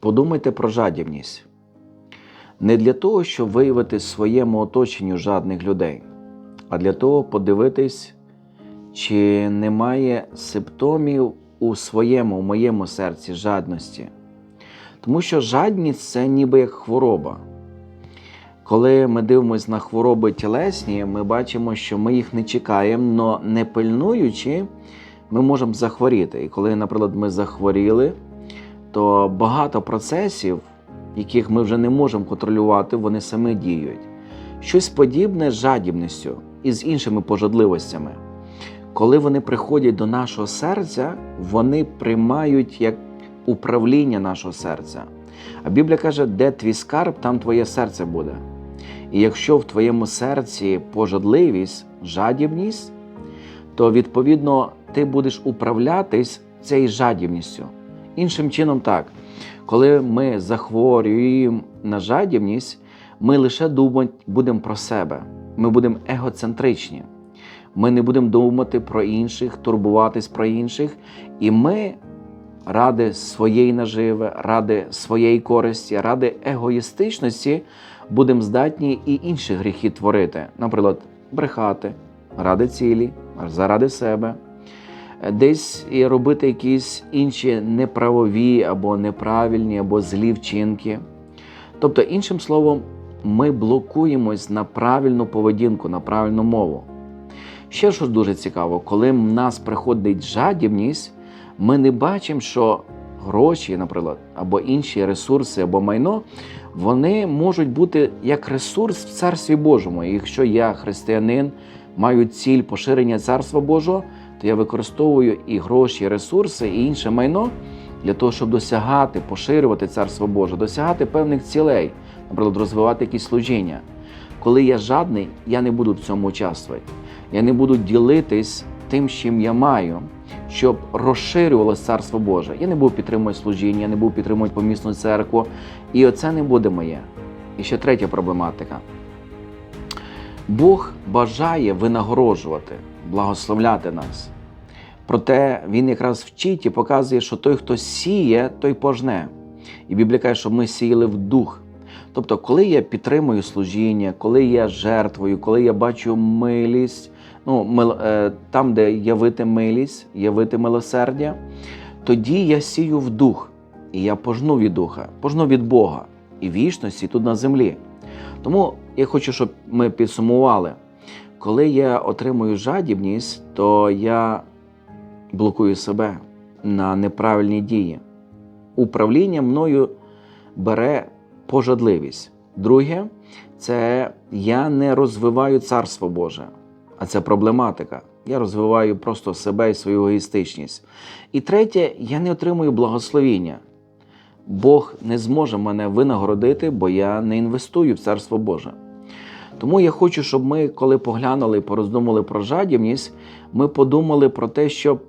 Подумайте про жадібність. Не для того, щоб виявити своєму оточенню жадних людей, а для того подивитись, чи немає симптомів у своєму, у моєму серці жадності. Тому що жадність це ніби як хвороба. Коли ми дивимося на хвороби тілесні, ми бачимо, що ми їх не чекаємо, але не пильнуючи, ми можемо захворіти. І коли, наприклад, ми захворіли, то багато процесів, яких ми вже не можемо контролювати, вони самі діють. Щось подібне з жадібністю і з іншими пожадливостями. Коли вони приходять до нашого серця, вони приймають як управління нашого серця. А Біблія каже, де твій скарб, там твоє серце буде. І якщо в твоєму серці пожадливість, жадібність, то відповідно ти будеш управлятись цією жадібністю. Іншим чином, так, коли ми захворюємо на жадібність, ми лише будемо про себе, ми будемо егоцентричні. Ми не будемо думати про інших, турбуватись про інших, і ми ради своєї наживи, ради своєї користі, ради егоїстичності будемо здатні і інші гріхи творити, наприклад, брехати ради цілі, заради себе, десь і робити якісь інші неправові або неправильні, або злі вчинки. Тобто, іншим словом, ми блокуємось на правильну поведінку, на правильну мову. Ще що дуже цікаво, коли в нас приходить жадібність, ми не бачимо, що гроші, наприклад, або інші ресурси, або майно, вони можуть бути як ресурс в Царстві Божому. І якщо я християнин, маю ціль поширення Царства Божого, то я використовую і гроші, і ресурси, і інше майно для того, щоб досягати, поширювати Царство Боже, досягати певних цілей, наприклад, розвивати якісь служіння. Коли я жадний, я не буду в цьому участвувати. Я не буду ділитись тим, чим я маю, щоб розширювалося Царство Боже. Я не буду підтримувати служіння, я не буду підтримувати помісну церкву. І оце не буде моє. І ще третя проблематика. Бог бажає винагороджувати, благословляти нас. Проте Він якраз вчить і показує, що той, хто сіє, той пожне. І Біблія каже, що ми сіяли в дух. Тобто, коли я підтримую служіння, коли я жертвую, коли я бачу милість, ну, мил, е, там, де явити милість, явити милосердя, тоді я сію в дух, і я пожну від духа, пожну від Бога і вічності тут на землі. Тому я хочу, щоб ми підсумували, коли я отримую жадібність, то я блокую себе на неправильні дії. Управління мною бере пожадливість. Друге, це я не розвиваю царство Боже, а це проблематика. Я розвиваю просто себе і свою егоїстичність. І третє, я не отримую благословіння. Бог не зможе мене винагородити, бо я не інвестую в царство Боже. Тому я хочу, щоб ми, коли поглянули і пороздумали про жадібність, ми подумали про те, щоб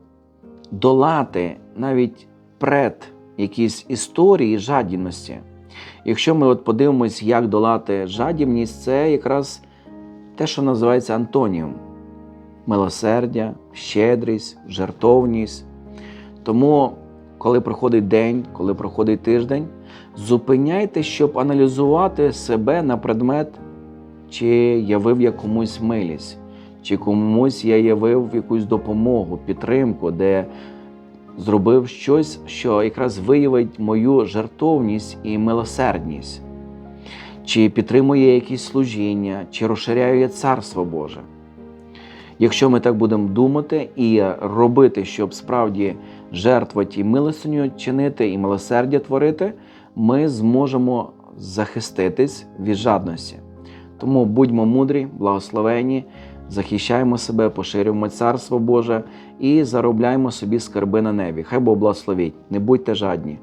долати навіть пред якісь історії жадібності. Якщо ми от подивимось, як долати жадібність, це якраз те, що називається антоніум милосердя, щедрість, жертовність. Тому, коли проходить день, коли проходить тиждень, зупиняйте, щоб аналізувати себе на предмет, чи явив я комусь милість, чи комусь я явив якусь допомогу, підтримку, де зробив щось, що якраз виявить мою жертовність і милосердність, чи підтримує якісь служіння, чи розширяє Царство Боже. Якщо ми так будемо думати і робити, щоб справді жертвувати і милостиню чинити, і милосердя творити, ми зможемо захиститись від жадності. Тому будьмо мудрі, благословені, захищаємо себе, поширюємо Царство Боже і заробляємо собі скарби на небі. Хай Бог благословить, не будьте жадні.